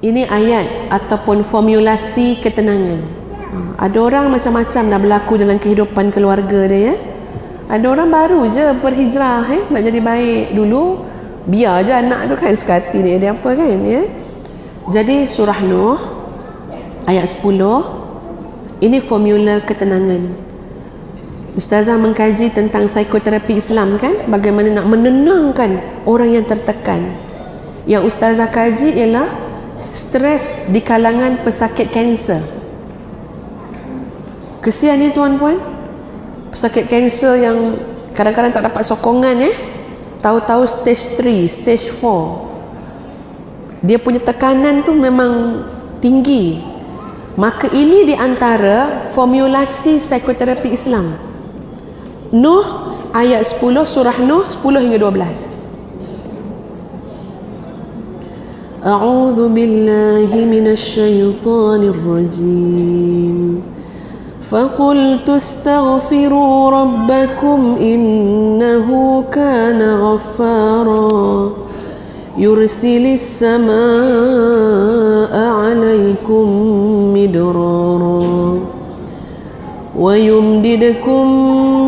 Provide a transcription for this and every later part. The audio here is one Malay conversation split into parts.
Ini ayat ataupun formulasi ketenangan. Ha, ada orang macam-macam dah berlaku dalam kehidupan keluarga dia ya. Ada orang baru je berhijrah eh nak jadi baik dulu biar je anak tu kan suka hati dia dia apa kan ya. Jadi surah Nuh ayat 10 ini formula ketenangan. Ustazah mengkaji tentang psikoterapi Islam kan bagaimana nak menenangkan orang yang tertekan. Yang ustazah kaji ialah stres di kalangan pesakit kanser. Kesian ni tuan-puan. Pesakit kanser yang kadang-kadang tak dapat sokongan eh. Tahu-tahu stage 3, stage 4. Dia punya tekanan tu memang tinggi. Maka ini di antara formulasi psikoterapi Islam. Nuh ayat 10 surah Nuh 10 hingga 12. أعوذ بالله من الشيطان الرجيم. فقلت استغفروا ربكم إنه كان غفارا. يرسل السماء عليكم مدرارا. ويمددكم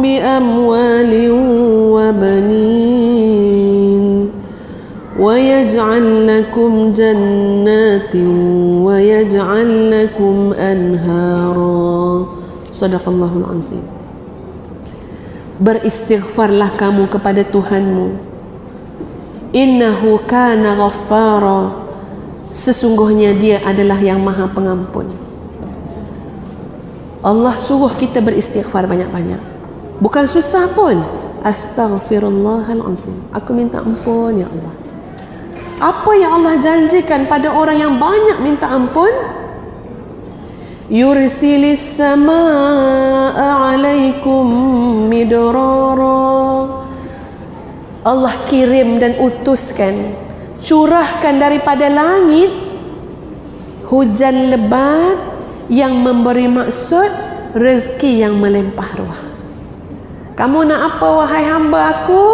بأموال وبنين. ويجعل لكم جنات ويجعل لكم أنهارا صدق الله العظيم Beristighfarlah kamu kepada Tuhanmu Innahu kana ghaffara Sesungguhnya dia adalah yang maha pengampun Allah suruh kita beristighfar banyak-banyak Bukan susah pun Astaghfirullahalazim Aku minta ampun ya Allah apa yang Allah janjikan pada orang yang banyak minta ampun? Yursilis samaa alaikum midrara. Allah kirim dan utuskan curahkan daripada langit hujan lebat yang memberi maksud rezeki yang melimpah ruah. Kamu nak apa wahai hamba aku?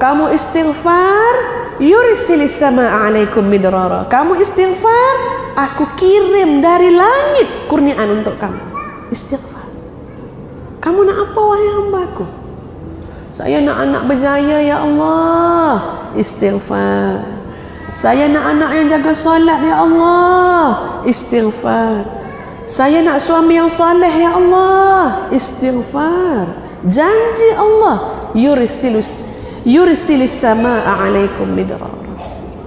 Kamu istighfar, yursilis sama alaikum midrara. Kamu istighfar aku kirim dari langit kurniaan untuk kamu. Istighfar. Kamu nak apa wahai hamba aku saya nak anak berjaya ya Allah. Istighfar. Saya nak anak yang jaga solat ya Allah. Istighfar. Saya nak suami yang saleh ya Allah. Istighfar. Janji Allah yursilus yursilis samaa alaikum midrara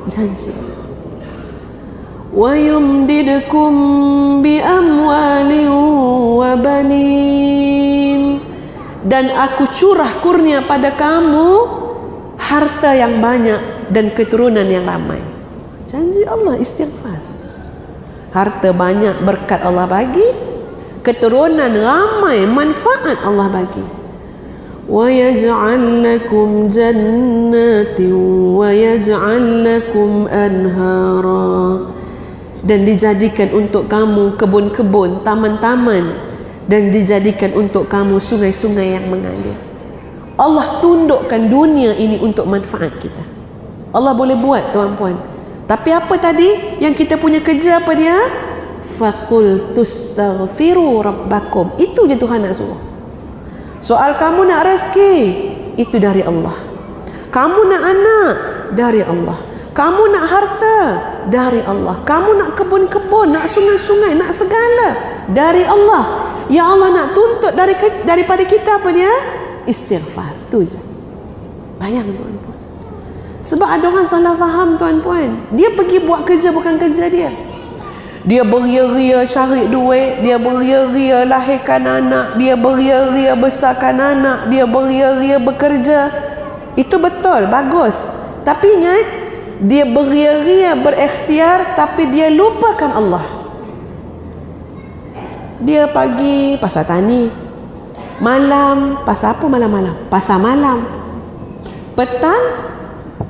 janji wa yumdidukum bi amwalin wa banin dan aku curah kurnia pada kamu harta yang banyak dan keturunan yang ramai. Janji Allah istighfar. Harta banyak berkat Allah bagi keturunan ramai manfaat Allah bagi ويجعل لكم جنات ويجعل لكم أنهارا dan dijadikan untuk kamu kebun-kebun, taman-taman dan dijadikan untuk kamu sungai-sungai yang mengalir. Allah tundukkan dunia ini untuk manfaat kita. Allah boleh buat tuan-puan. Tapi apa tadi yang kita punya kerja apa dia? Faqul tustaghfiru rabbakum. Itu je Tuhan nak suruh. Soal kamu nak rezeki itu dari Allah. Kamu nak anak dari Allah. Kamu nak harta dari Allah. Kamu nak kebun-kebun, nak sungai-sungai, nak segala dari Allah. Ya Allah nak tuntut dari daripada kita apa dia? Istighfar. Tu je. Bayang tuan-puan. Sebab ada orang salah faham tuan-puan. Dia pergi buat kerja bukan kerja dia dia beria-ria cari duit dia beria-ria lahirkan anak dia beria-ria besarkan anak dia beria-ria bekerja. Itu betul bagus. Tapi ingat dia beria-ria berikhtiar tapi dia lupakan Allah. Dia pagi pasal tani malam pasal apa malam-malam? Pasal malam. Petang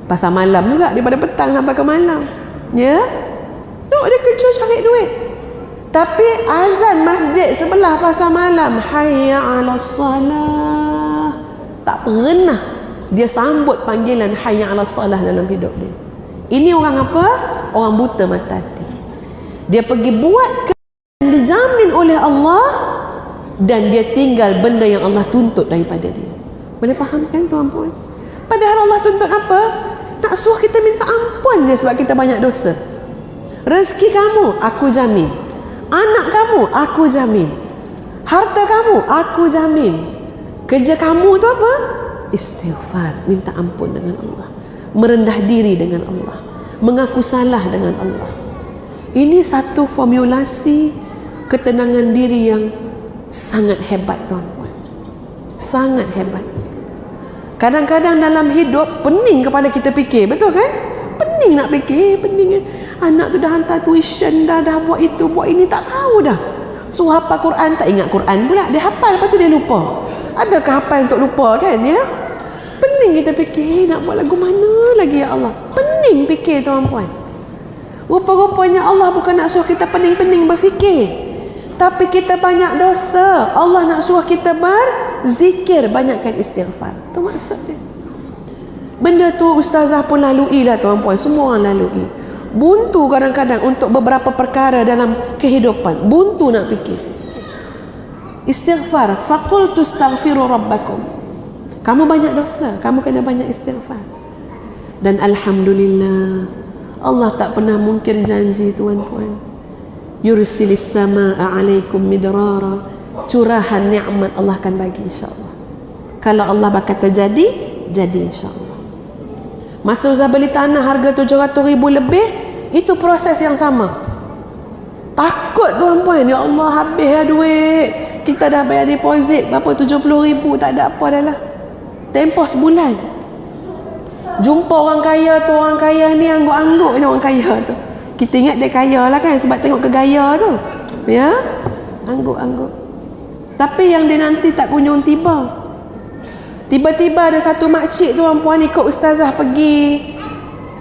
pasal malam juga daripada petang sampai ke malam. Ya? yeah? Duk dia kerja cari duit. Tapi azan masjid sebelah pasar malam. Hayya ala salah. Tak pernah dia sambut panggilan hayya ala salah dalam hidup dia. Ini orang apa? Orang buta mata hati. Dia pergi buat kerja dijamin oleh Allah dan dia tinggal benda yang Allah tuntut daripada dia. Boleh faham kan tuan-puan? Padahal Allah tuntut apa? Nak suruh kita minta ampun je sebab kita banyak dosa. Rezeki kamu, aku jamin. Anak kamu, aku jamin. Harta kamu, aku jamin. Kerja kamu tu apa? Istighfar, minta ampun dengan Allah. Merendah diri dengan Allah. Mengaku salah dengan Allah. Ini satu formulasi ketenangan diri yang sangat hebat tuan-puan. Sangat hebat. Kadang-kadang dalam hidup pening kepala kita fikir, betul kan? Pening nak fikir, pening. Anak tu dah hantar tuition dah, dah buat itu, buat ini, tak tahu dah. So hafal Quran, tak ingat Quran pula. Dia hafal, lepas tu dia lupa. Adakah hafal untuk lupa kan ya? Pening kita fikir, nak buat lagu mana lagi ya Allah? Pening fikir tuan-puan. Rupa-rupanya Allah bukan nak suruh kita pening-pening berfikir. Tapi kita banyak dosa. Allah nak suruh kita berzikir. Banyakkan istighfar. Itu maksud dia. Benda tu ustazah pun lalui lah tuan-puan. Semua orang lalui. Buntu kadang-kadang untuk beberapa perkara dalam kehidupan. Buntu nak fikir. Istighfar. Faqul tustaghfiru rabbakum. Kamu banyak dosa. Kamu kena banyak istighfar. Dan Alhamdulillah. Allah tak pernah mungkir janji tuan-puan yursilis samaa alaikum midrara curahan nikmat Allah akan bagi insyaallah kalau Allah berkata jadi jadi insyaallah masa Uzah beli tanah harga 700 ribu lebih itu proses yang sama. Takut tuan-puan. Ya Allah habis ya duit. Kita dah bayar deposit berapa? 70 ribu tak ada apa dah lah. Tempoh sebulan. Jumpa orang kaya tu orang kaya ni angguk-angguk ni orang kaya tu. Kita ingat dia kaya lah kan sebab tengok kegaya tu. Ya? Angguk-angguk. Tapi yang dia nanti tak kunjung tiba tiba-tiba ada satu makcik tu orang puan ikut ustazah pergi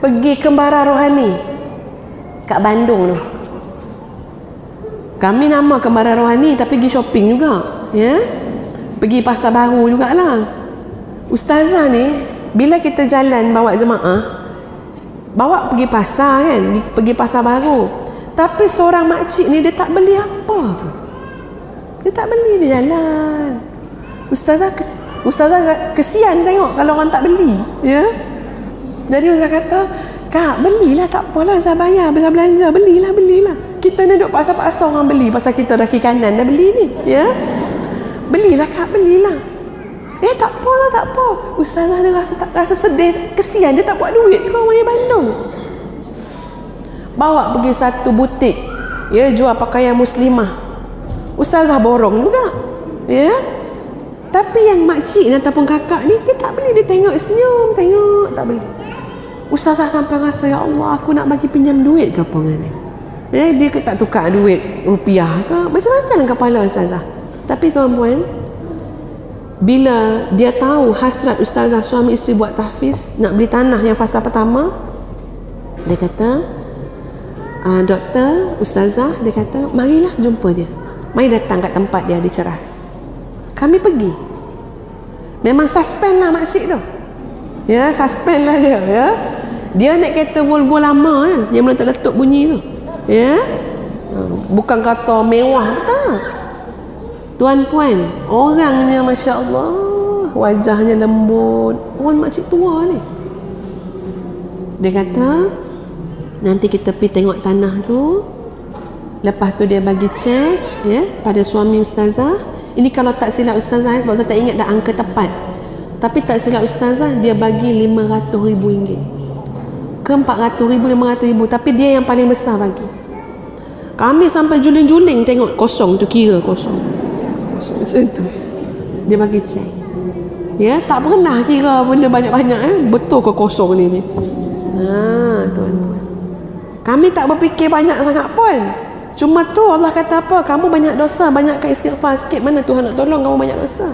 pergi kembara rohani. Kat Bandung tu. Kami nama kembara rohani tapi pergi shopping juga ya. Pergi pasar baru jugalah. Ustazah ni bila kita jalan bawa jemaah bawa pergi pasar kan pergi pasar baru. Tapi seorang makcik ni dia tak beli apa dia tak beli dia jalan. Ustazah ustazah kesian tengok kalau orang tak beli ya jadi ustazah kata kak belilah tak apalah saya bayar besar belanja belilah belilah kita ni duduk pasar-pasar orang beli pasal kita dah kiri kanan dah beli ni ya belilah kak belilah Eh tak apa lah tak apa. Ustazah dia rasa tak rasa sedih, kesian dia tak buat duit ke orang Bandung. Bawa pergi satu butik. Ya jual pakaian muslimah. Ustazah borong juga. Ya. Tapi yang makcik ataupun kakak ni dia tak beli dia tengok senyum, tengok tak beli. Ustazah sampai rasa ya Allah aku nak bagi pinjam duit ke apa dengan dia. Ya, dia tak tukar duit rupiah ke macam-macam kepala ustazah. Tapi tuan-puan, bila dia tahu hasrat ustazah suami isteri buat tahfiz nak beli tanah yang fasa pertama dia kata uh, doktor ustazah dia kata marilah jumpa dia mari datang kat tempat dia di ceras kami pergi. Memang suspend lah makcik tu. Ya suspend lah dia ya. Dia naik kereta Volvo lama ya, yang meletup-letup bunyi tu ya. Bukan kata mewah tak. Tuan-puan, orangnya Masya Allah Wajahnya lembut. Orang makcik tua ni. Dia kata Nanti kita pergi tengok tanah tu. Lepas tu dia bagi cek ya, Pada suami ustazah Ini kalau tak silap ustazah Sebab saya tak ingat dah angka tepat. Tapi tak silap ustazah Dia bagi RM500,000 Ke RM400,000, RM500,000 Tapi dia yang paling besar bagi. Kami sampai juling-juling Tengok kosong tu kira kosong. Macam tu. Dia bagi cek ya tak pernah kira benda banyak-banyak eh. Betul ke kosong ni ni? Ha tuan kami tak berfikir banyak sangat pun cuma tu Allah kata apa kamu banyak dosa banyakkan istighfar sikit mana Tuhan nak tolong kamu banyak dosa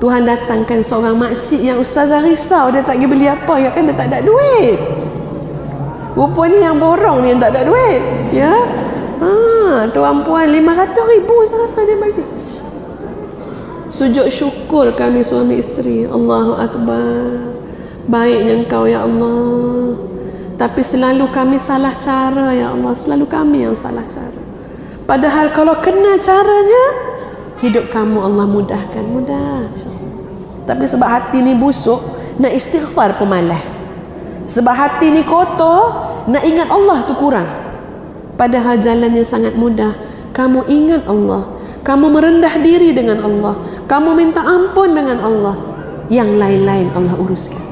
Tuhan datangkan seorang makcik yang ustazah risau dia tak pergi beli apa ya kan dia tak ada duit rupanya yang borong ni yang tak ada duit ya Ha, tuan puan 500 ribu saya dia bagi. Sujud syukur kami suami isteri. Allahu Akbar. Baiknya engkau ya Allah. Tapi selalu kami salah cara ya Allah. Selalu kami yang salah cara. Padahal kalau kena caranya, hidup kamu Allah mudahkan. Mudah. Tapi sebab hati ni busuk, nak istighfar pun malas. Sebab hati ni kotor, nak ingat Allah tu kurang. Padahal jalannya sangat mudah. Kamu ingat Allah. Kamu merendah diri dengan Allah. Kamu minta ampun dengan Allah. Yang lain-lain Allah uruskan.